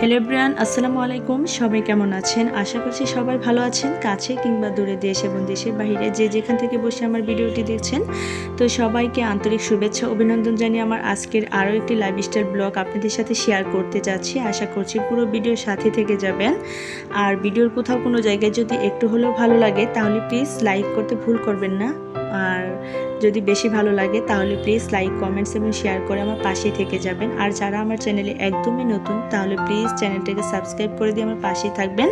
Hello Brian আসসালামু আলাইকুম। সবাই কেমন আছেন? আশা করছি সবাই ভালো আছেন, কাছে কিংবা দূরে দেশ এবং দেশের বাইরে যে যেখান থেকে বসে আমার ভিডিওটি দেখছেন। তো সবাইকে আন্তরিক শুভেচ্ছা, অভিনন্দন জানিয়ে আমার আজকের আরও একটি লাইফস্টাইল ব্লগ আপনাদের সাথে শেয়ার করতে যাচ্ছি। আশা করছি পুরো ভিডিওর সাথে থেকে যাবেন। আর ভিডিওর কোথাও কোনো জায়গায় যদি একটু হলেও ভালো লাগে, তাহলে প্লিজ লাইক করতে ভুল করবেন না। আর যদি বেশি ভালো লাগে, তাহলে প্লিজ লাইক কমেন্টস এবং শেয়ার করে আমার পাশেই থেকে যাবেন। আর যারা আমার চ্যানেলে একদমই নতুন, তাহলে প্লিজ চ্যানেলটাকে সাবস্ক্রাইব করে দিয়ে আমার পাশেই থাকবেন।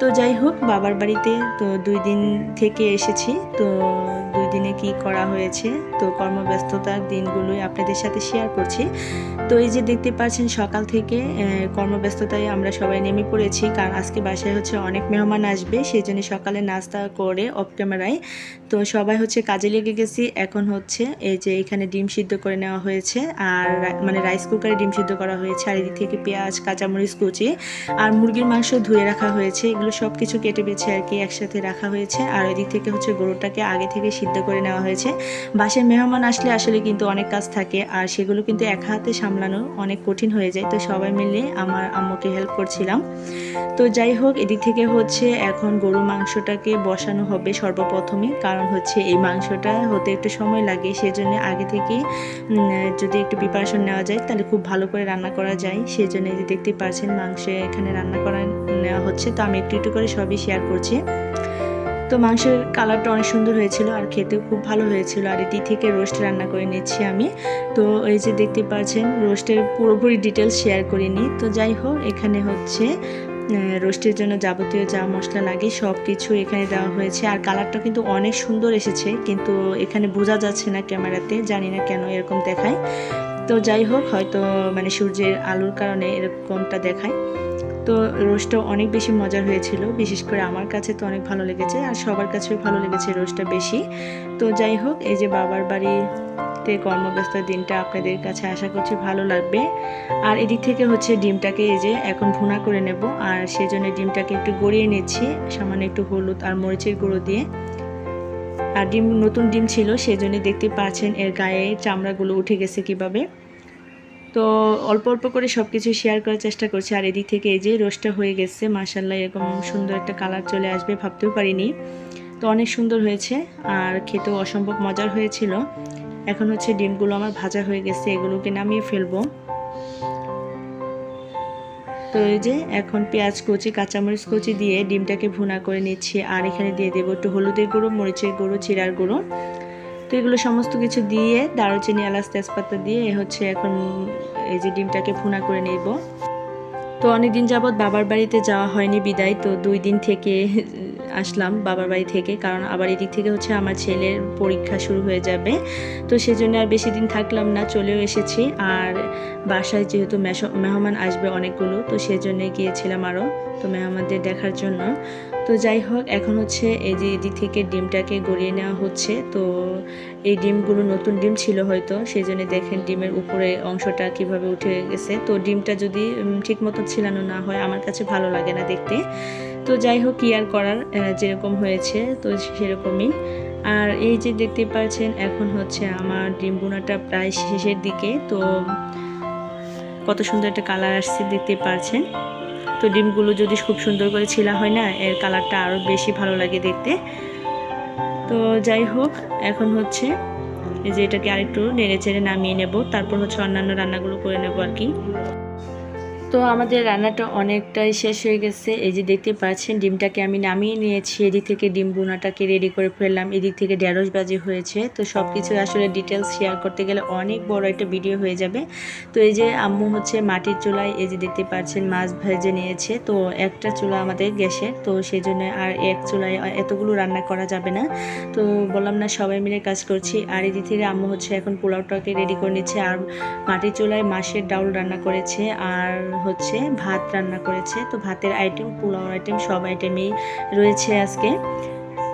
তো যাই হোক, বাবার বাড়িতে তো দুই দিন থেকে এসেছি। তো দুই দিনে কি করা হয়েছে, তো কর্মব্যস্ততার দিনগুলোই আপনাদের সাথে শেয়ার করছি। তো এই যে দেখতে পাচ্ছেন, সকাল থেকে কর্মব্যস্ততায় আমরা সবাই নেমে পড়েছি। কারণ আজকে বাসায় হচ্ছে অনেক মেহমান আসবে, সেই জন্য সকালে নাস্তা করে অফ ক্যামেরায় তো সবাই হচ্ছে কাজে লেগে গেছি। এখন হচ্ছে এই যে এখানে ডিম সিদ্ধ করে নেওয়া হয়েছে আর মানে রাইস কুকারে ডিম সিদ্ধ করা হয়েছে আর এদিক থেকে পেঁয়াজ, কাঁচামরিচ, কুচি আর মুরগির মাংস ধুয়ে রাখা হয়েছে। এগুলো সব কিছু কেটে বেছে আর কি একসাথে রাখা হয়েছে আর এদিক থেকে হচ্ছে গরুটাকে আগে থেকে সিদ্ধ করে নেওয়া হয়েছে। বাসের মেহমান আসলে আসলে কিন্তু অনেক কাজ থাকে আর সেগুলো কিন্তু এক হাতে সামলানো অনেক কঠিন হয়ে যায়। তো সবাই মিলে আমার আম্মুকে হেল্প করছিলাম। তো যাই হোক, এদিক থেকে হচ্ছে এখন গরু মাংসটাকে বসানো হবে সর্বপ্রথমে। কারণ হচ্ছে এই মাংসটা হতে একটু সময় লাগে, সেজন্য আগে থেকে যদি একটু প্রিপারেশন নেওয়া যায়, তাহলে খুব ভালো করে রান্না করা যায়। সেই জন্য এই যে দেখতে পাচ্ছেন মাংস এখানে রান্না করা নেওয়া হচ্ছে। তো আমি একটু একটু করে সবই শেয়ার করছি। তো মাংসের কালারটা অনেক সুন্দর হয়েছিল আর খেতেও খুব ভালো হয়েছিল। আর এটি থেকে রোস্ট রান্না করে নিচ্ছি আমি। তো এই যে দেখতে পাচ্ছেন রোস্টের পুরোপুরি ডিটেলস শেয়ার করিনি। তো যাই হোক, এখানে হচ্ছে রোস্টের জন্য যাবতীয় যা মশলা লাগে সব কিছু এখানে দেওয়া হয়েছে। আর কালারটা কিন্তু অনেক সুন্দর এসেছে, কিন্তু এখানে বোঝা যাচ্ছে না ক্যামেরাতে, জানি না কেন এরকম দেখায়। তো যাই হোক, হয়তো মানে সূর্যের আলোর কারণে এরকমটা দেখায়। তো রোস্টটা অনেক বেশি মজার হয়েছিল, বিশেষ করে আমার কাছে তো অনেক ভালো লেগেছে, আর সবার কাছেও ভালো লেগেছে রোস্টটা বেশি। তো যাই হোক, এই যে বাবার বাড়িতে কর্মব্যস্ত দিনটা আপনাদের কাছে আশা করছি ভালো লাগবে। আর এদিক থেকে হচ্ছে ডিমটাকে এই যে এখন ভুনা করে নেব, আর সেজন্য ডিমটাকে একটু গড়িয়ে নিচ্ছি, সামান্য একটু হলুদ আর মরিচের গুঁড়ো দিয়ে। আর ডিম, নতুন ডিম ছিল, সেজন্য দেখতে পাচ্ছেন এর গায়ে চামড়াগুলো উঠে গেছে কীভাবে। তো অল্প অল্প করে সব কিছু শেয়ার করার চেষ্টা করছি, আর এদিক থেকে এই যে রোস্টটা হয়ে গেছে মাসাল্লাহ এরকম সুন্দর একটা কালার চলে আসবে, ভাবতেও পারিনি। তো অনেক সুন্দর হয়েছে, আর খেতেও অসম্ভব মজার হয়েছিল। এখন হচ্ছে ডিমগুলো আমার ভাজা হয়ে গেছে, এগুলোকে নামিয়ে ফেলব। তো এই যে এখন পেঁয়াজ কুচি, কাঁচামরিচ কুচি দিয়ে ডিমটাকে ভুনা করে নিচ্ছি, আর এখানে দিয়ে দেবো একটু হলুদের গুঁড়ো, মরিচের গুঁড়ো চিরার গুঁড়ো। তো এগুলো সমস্ত কিছু দিয়ে দারুচিনি, এলাচ, তেজপাতা দিয়ে এ হচ্ছে এখন এই যে ডিমটাকে ভুনা করে নেব। তো অনেক দিন যাবৎ বাবার বাড়িতে যাওয়া হয়নি বিদায়, তো দুই দিন থেকে আসলাম বাবার বাড়ি থেকে, কারণ আবার এদিক থেকে হচ্ছে আমার ছেলের পরীক্ষা শুরু হয়ে যাবে। তো সেজন্য আর বেশি দিন থাকলাম না, চলেও এসেছি। আর বাসায় যেহেতু মেহমান আসবে অনেকগুলো, তো সেজন্য গিয়েছিলাম আরও তো মেহমানদের দেখার জন্য। তো যাই হোক, এখন হচ্ছে এই যে এদিক থেকে ডিমটাকে গড়িয়ে নেওয়া হচ্ছে। তো এই ডিমগুলো নতুন ডিম ছিল হয়তো সেই জন্য দেখেন ডিমের উপরে অংশটা কীভাবে উঠে গেছে। তো ডিমটা যদি ঠিক মতো ছিলানো না হয়, আমার কাছে ভালো লাগে না দেখতে। তো যাই হোক কি আর করার যেরকম হয়েছে, তো সেরকমই। আর এই যে দেখতে পাচ্ছেন, এখন হচ্ছে আমার ডিম বোনাটা প্রায় শেষের দিকে, তো কত সুন্দর একটা কালার আসছে দেখতে পাচ্ছেন। তো ডিমগুলো যদি খুব সুন্দর করে ছিলা হয় না, এর কালারটা আরও বেশি ভালো লাগে দেখতে। তো যাই হোক, এখন হচ্ছে এই যে এটাকে আরেকটু নেড়ে চেড়ে নামিয়ে নেব, তারপর হচ্ছে অন্যান্য রান্নাগুলো করে নেব আর কি। তো আমাদের রান্নাটা অনেকটাই শেষ হয়ে গেছে। এই যে দেখতে পাচ্ছেন, ডিমটাকে আমি নামিয়ে নিয়েছি। এদিক থেকে ডিম বোনাটাকে রেডি করে ফেললাম। এদিক থেকে ঢেঁড়স বাজি হয়েছে। তো সব কিছু আসলে ডিটেলস শেয়ার করতে গেলে অনেক বড় একটা ভিডিও হয়ে যাবে। তো এই যে আম্মু হচ্ছে মাটির চুলায় এই যে দেখতে পাচ্ছেন, মাছ ভেজে নিয়েছে। তো একটা চুলা আমাদের গ্যাসের। তো সেই জন্য আর এক চুলায় এতগুলো রান্না করা যাবে না। তো বললাম না, সবাই মিলে কাজ করছি। আর এদিক থেকে আম্মু হচ্ছে এখন পোলাওটাকে রেডি করে নিচ্ছে। আর মাটির চুলায় মাছের ডাউল রান্না করেছে। আর হচ্ছে ভাত রান্না করেছে। তো ভাতের আইটেম পোলাও আইটেম সব আইটেমই রয়েছে আজকে।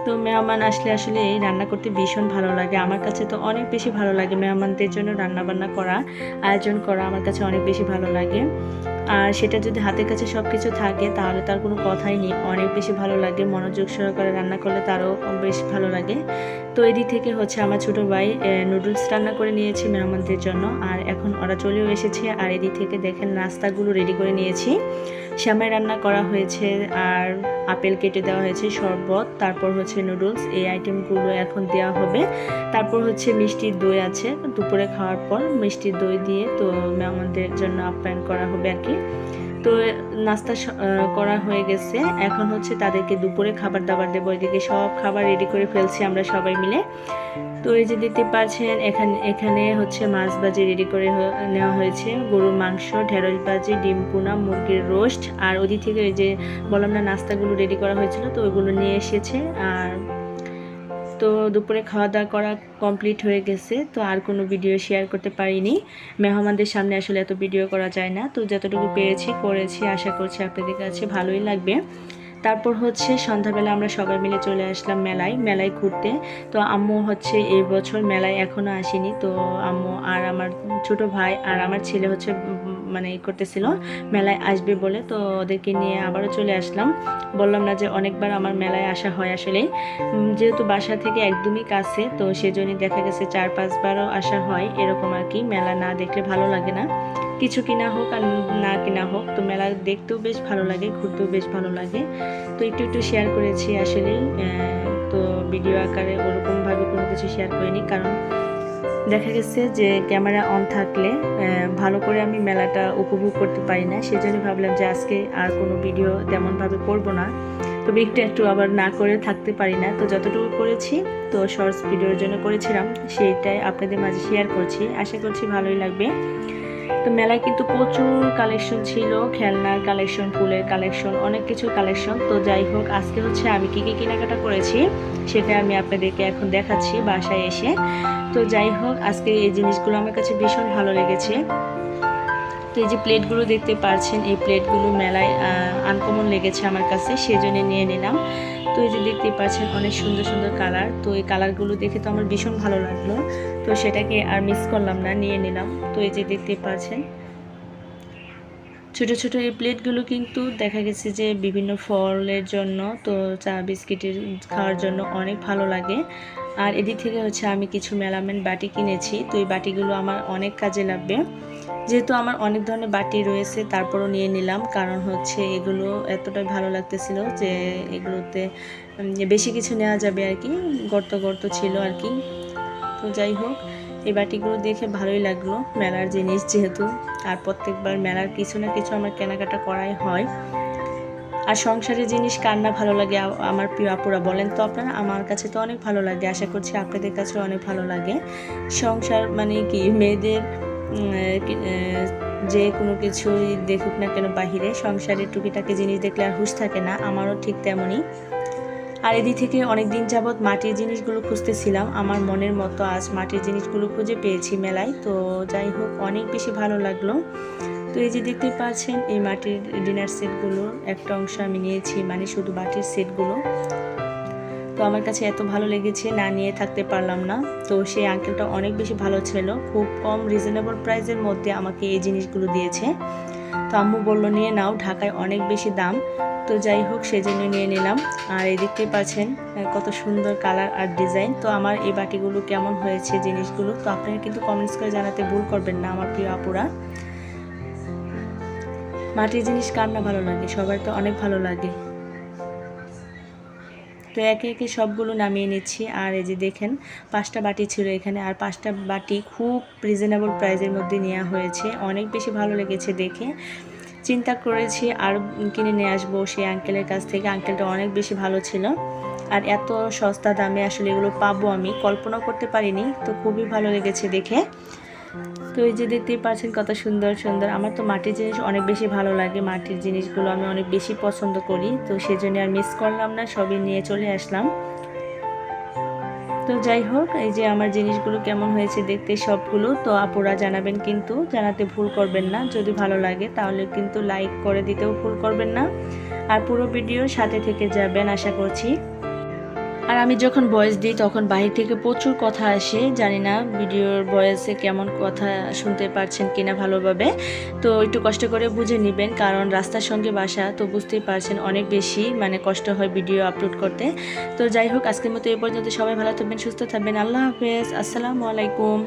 তো মেহমান আসলে আসলে এই রান্না করতে ভীষণ ভালো লাগে। আমার কাছে তো অনেক বেশি ভালো লাগে মেহমানদের জন্য রান্নাবান্না করা, আয়োজন করা আমার কাছে অনেক বেশি ভালো লাগে। আর সেটা যদি হাতের কাছে সব কিছু থাকে, তাহলে তার কোনো কথাই নেই। অনেক বেশি ভালো লাগে, মনোযোগ সহকারে রান্না করলে তারও বেশ ভালো লাগে। তো এদিক থেকে হচ্ছে আমার ছোটো ভাই নুডলস রান্না করে নিয়েছি মেহমানদের জন্য, আর এখন ওরা চলেও এসেছে। আর এদিক থেকে দেখেন নাস্তাগুলো রেডি করে নিয়েছি। শ্যামাই রান্না করা হয়েছে, আর আপেল কেটে দেওয়া হয়েছে, শরবত, তারপর হচ্ছে নুডলস, এই আইটেমগুলো এখন দেওয়া হবে। তারপর হচ্ছে মিষ্টির দই আছে, দুপুরে খাওয়ার পর মিষ্টির দই দিয়ে তো মেহমানদের জন্য আপ্যায়ন করা হবে আর কি। তো নাস্তা করা হয়ে গেছে। এখন হচ্ছে তাদেরকে দুপুরে খাবার দাবার দেবো। এদিকে সব খাবার রেডি করে ফেলছি আমরা সবাই মিলে। তো এই যে দেখতে পাচ্ছেন, এখানে এখানে হচ্ছে মাছ ভাজি রেডি করে নেওয়া হয়েছে। গরুর মাংস, ঢেঁড়স ভাজি, ডিম পোনা, মুরগির রোস্ট। আর ওদিক থেকে ওই যে বললাম না, নাস্তাগুলো রেডি করা হয়েছিল, তো ওইগুলো নিয়ে এসেছে। আর তো দুপুরে খাওয়া দাওয়া করা কমপ্লিট হয়ে গেছে তো আর কোনো ভিডিও শেয়ার করতে পারিনি। মেহমানদের সামনে আসলে এত ভিডিও করা যায় না তো যতটুকু পেয়েছি করেছি আশা করছি আপনাদের কাছে ভালোই লাগবে। তারপর হচ্ছে সন্ধ্যাবেলা আমরা সবাই মিলে চলে আসলাম মেলায় মেলায় ঘুরতে। তো আম্মু হচ্ছে এই বছর মেলায় এখনও আসেনি। তো আম্মু আর আমার ছোট ভাই আর আমার ছেলে হচ্ছে মানে করতেছিল, মেলায় আসবে বলে। তো ওদেরকে নিয়ে আবারও চলে আসলাম। বললাম না যে অনেকবার আমার মেলায় আসা হয় আসলে। যেহেতু বাসা থেকে একদমই কাছে, তো সেজন্যই দেখা গেছে চার পাঁচবারও আসা হয় এরকম আর কি। মেলা না দেখলে ভালো লাগে না। কিছু কিনা হোক আর না কিনা হোক, তো মেলা দেখতেও বেশ ভালো লাগে, ঘুরতেও বেশ ভালো লাগে। তো একটু একটু শেয়ার করেছি আসলে তো ভিডিও আকারে ওরকমভাবে কোনো কিছু শেয়ার করিনি, কারণ দেখা গেছে যে ক্যামেরা অন থাকলে ভালো করে আমি মেলাটা উপভোগ করতে পারি না সেই সেজন্য ভাবলাম যে আজকে আর কোনো ভিডিও তেমনভাবে করব না। তবে একটু একটু আবার না করে থাকতে পারি না, তো যতটুকু করেছি, তো শর্টস ভিডিওর জন্য করেছিলাম, সেইটাই আপনাদের মাঝে শেয়ার করছি। আশা করছি ভালোই লাগবে। তো মেলায় কিন্তু প্রচুর কালেকশন ছিল, খেলনার কালেকশন ফুলের কালেকশন অনেক কিছু কালেকশন তো যাই হোক, আজকে হচ্ছে আমি কী কী কেনাকাটা করেছি সেটা আমি আপনাদেরকে এখন দেখাচ্ছি বাসায় এসে। তো যাই হোক, আজকে এই জিনিসগুলো আমার কাছে ভীষণ ভালো লেগেছে। তো এই যে প্লেটগুলো দেখতে পাচ্ছেন এই প্লেটগুলো মেলায় আনকমন লেগেছে আমার কাছে, সেজন্য নিয়ে নিলাম। তো এই যে দেখতে পাচ্ছেন অনেক সুন্দর সুন্দর কালার। তো এই কালারগুলো দেখে তো আমার ভীষণ ভালো লাগল। তো সেটাকে আর মিস করলাম না, নিয়ে নিলাম। তো এই যে দেখতে পাচ্ছেন। ছোট ছোট এই প্লেটগুলো কিন্তু দেখা গেছে যে বিভিন্ন ফলের জন্য, তো চা বিস্কিটের খাওয়ার জন্য অনেক ভালো লাগে। আর এদিক থেকে হচ্ছে আমি কিছু মেলামেন বাটি কিনেছি। তো এই বাটিগুলো আমার অনেক কাজে লাগবে। যেহেতু আমার অনেক ধরনের বাটি রয়েছে, তারপরও নিয়ে নিলাম। কারণ হচ্ছে এগুলো এতটাই ভালো লাগতেছিল যে এগুলোতে বেশি কিছু নেওয়া যাবে আর কি, গর্ত গর্ত ছিল আর কি। তো যাই হোক, এই বাটিগুলো দেখে ভালোই লাগল মেলার জিনিস যেহেতু। আর প্রত্যেকবার মেলার কিছু না কিছু আমার কেনাকাটা করাই হয়। আর সংসারের জিনিস কার না ভালো লাগে আমার প্রিয় আপুরা বলেন তো আপনারা, আমার কাছে তো অনেক ভালো লাগে। আশা করছি আপনাদের কাছেও অনেক ভালো লাগে। সংসার মানে কি, মেয়েদের যে কোনো কিছুই দেখুক না কেন বাহিরে, সংসারের টুকিটাকি জিনিস দেখলে আর হুঁশ থাকে না, আমারও ঠিক তেমনই। আর এদিক থেকে অনেক দিন যাবৎ মাটির জিনিসগুলো খুঁজতেছিলাম, আমার মনের মতো আজ মাটির জিনিসগুলো খুঁজে পেয়েছি মেলায়, তো যাই হোক, অনেক বেশি ভালো লাগল। তো এই যে দেখতে পাচ্ছেন, এই মাটির ডিনার সেটগুলো, একটা অংশ আমি নিয়েছি মানে শুধু মাটির সেটগুলো। তো আমার কাছে এত ভালো লেগেছে না নিয়ে থাকতে পারলাম না। তো সেই আঙ্কেলটা অনেক বেশি ভালো ছিল, খুব কম রিজনেবল প্রাইসের মধ্যে আমাকে এই জিনিসগুলো দিয়েছে। তো আম্মু বলল, নিয়ে নাও, ঢাকায় অনেক বেশি দাম। তো যাই হোক, সেজন্য নিয়ে নিলাম। আর এই দেখতে পাচ্ছেন কত সুন্দর কালার আর ডিজাইন তো আমার এই বাটিগুলো কেমন হয়েছে জিনিসগুলো, তো আপনারা কিন্তু কমেন্টস করে জানাতে ভুল করবেন না আমার প্রিয় আপুরা। মাটির জিনিস কার না ভালো লাগে? সবার তো অনেক ভালো লাগে। তো একে একে সবগুলো নামিয়ে নিচ্ছি। আর এই যে দেখেন, পাঁচটা বাটি ছিল এখানে। আর পাঁচটা বাটি খুব রিজনেবল প্রাইসের মধ্যে নেওয়া হয়েছে। অনেক বেশি ভালো লেগেছে দেখে। চিন্তা করেছি আর কিনে নিয়ে আসব সেই আঙ্কেলের কাছ থেকে। আঙ্কেলটা অনেক বেশি ভালো ছিল। আর এত সস্তা দামে আসলে এগুলো পাবো আমি। কল্পনা করতে পারিনি। তো খুবই ভালো লেগেছে দেখে। তো এই যে দেখতেই পাচ্ছেন কত সুন্দর সুন্দর। আমার তো মাটির জিনিস অনেক বেশি ভালো লাগে। মাটির জিনিসগুলো আমি অনেক বেশি পছন্দ করি। তো সেজন্য আর মিস করলাম না, সবই নিয়ে চলে আসলাম। তো যাই হোক, এই যে আমার জিনিসগুলো কেমন হয়েছে দেখতে সবগুলো, তো আপুরা জানাবেন কিন্তু। জানাতে ভুল করবেন না। যদি ভালো লাগে তাহলে কিন্তু লাইক করে দিতেও ভুল করবেন না। আর পুরো ভিডিও সাথে থেকে যাবেন, আশা করছি। আর আমি যখন ভয়েস দিই, তখন বাহির থেকে প্রচুর কথা আসে। জানি না ভিডিওর ভয়েসে কেমন কথা শুনতে পারছেন কিনা ভালোভাবে। তো একটু কষ্ট করে বুঝে নেবেন, কারণ রাস্তার সঙ্গে বাসা, তো বুঝতেই পারছেন অনেক বেশি মানে কষ্ট হয় ভিডিও আপলোড করতে। তো যাই হোক, আজকের মতো এ পর্যন্ত সবাই ভালো থাকবেন, সুস্থ থাকবেন। আল্লাহ হাফেজ, আসসালামু আলাইকুম।